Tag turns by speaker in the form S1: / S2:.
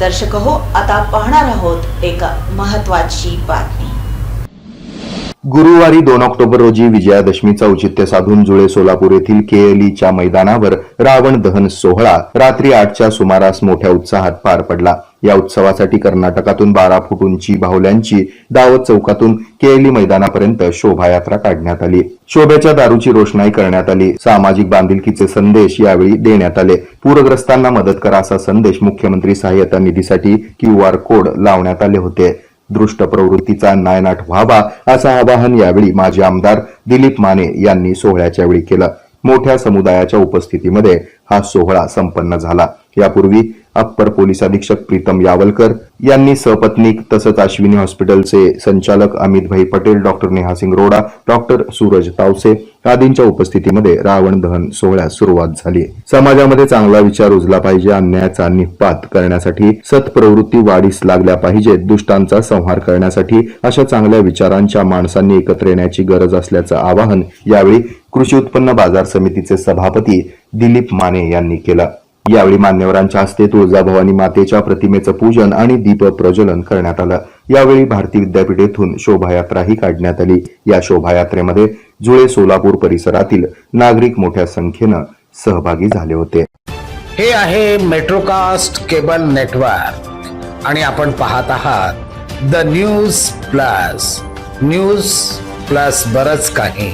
S1: दर्शक हो आता पाहणार आहोत एक महत्वाची बातमी.
S2: गुरुवारी दोन ऑक्टोबर रोजी विजयादशमीचं औचित्य साधून जुळे सोलापूर येथील केएलईच्या मैदानावर रावण दहन सोहळा रात्री आठच्या सुमारास मोठ्या उत्साहात पार पडला. या उत्सवासाठी कर्नाटकातून बारा फूट उंची बाहुल्यांची दावत चौकातून केएलई मैदानापर्यंत शोभायात्रा काढण्यात आली. शोभेच्या दारूची रोषणाई करण्यात आली. सामाजिक बांधिलकीचे संदेश यावेळी देण्यात आले. पूरग्रस्तांना मदत करा असा संदेश मुख्यमंत्री सहाय्यता निधीसाठी क्यू आर कोड लावण्यात आले होते. दृष्ट प्रवृत्तीचा नायनाट व्हावा असं आवाहन यावेळी माजी आमदार दिलीप माने यांनी सोहळ्याच्या वेळी केलं. मोठ्या समुदायाच्या उपस्थितीमध्ये हा सोहळा संपन्न झाला. यापूर्वी अप्पर पोलीस अधीक्षक प्रीतम यावलकर यांनी सपत्नीक तसंच अश्विनी हॉस्पिटलचे संचालक अमितभाई पटेल डॉक्टर नेहा सिंग रोडा डॉक्टर सूरज तावसे आदींच्या उपस्थितीमध्ये रावण दहन सोहळ्यास सुरुवात झाली समाजामध्ये चांगला विचार रुजला पाहिजे अन्यायाचा निपात करण्यासाठी सत्प्रवृत्ती वाढीस लागल्या पाहिजेत दुष्टांचा संहार करण्यासाठी अशा चांगल्या विचारांच्या माणसांनी एकत्र येण्याची गरज असल्याचं आवाहन यावेळी कृषी उत्पन्न बाजार समितीचे सभापती दिलीप माने यांनी केलं. यावेळी मान्यवरांच्या हस्ते तुळजाभवानी मातेच्या प्रतिमेचं पूजन आणि दीप प्रज्वलन करण्यात आलं. यावेळी भारती विद्यापीठ येथून शोभायात्राही काढण्यात आली. या शोभायात्रेमध्ये जुळे सोलापूर परिसरातील नागरिक मोठ्या संख्येनं सहभागी झाले होते.
S3: हे आहे मेट्रोकास्ट केबल नेटवर्क. आणि आपण पाहत आहात the news plus. News plus बरच काही.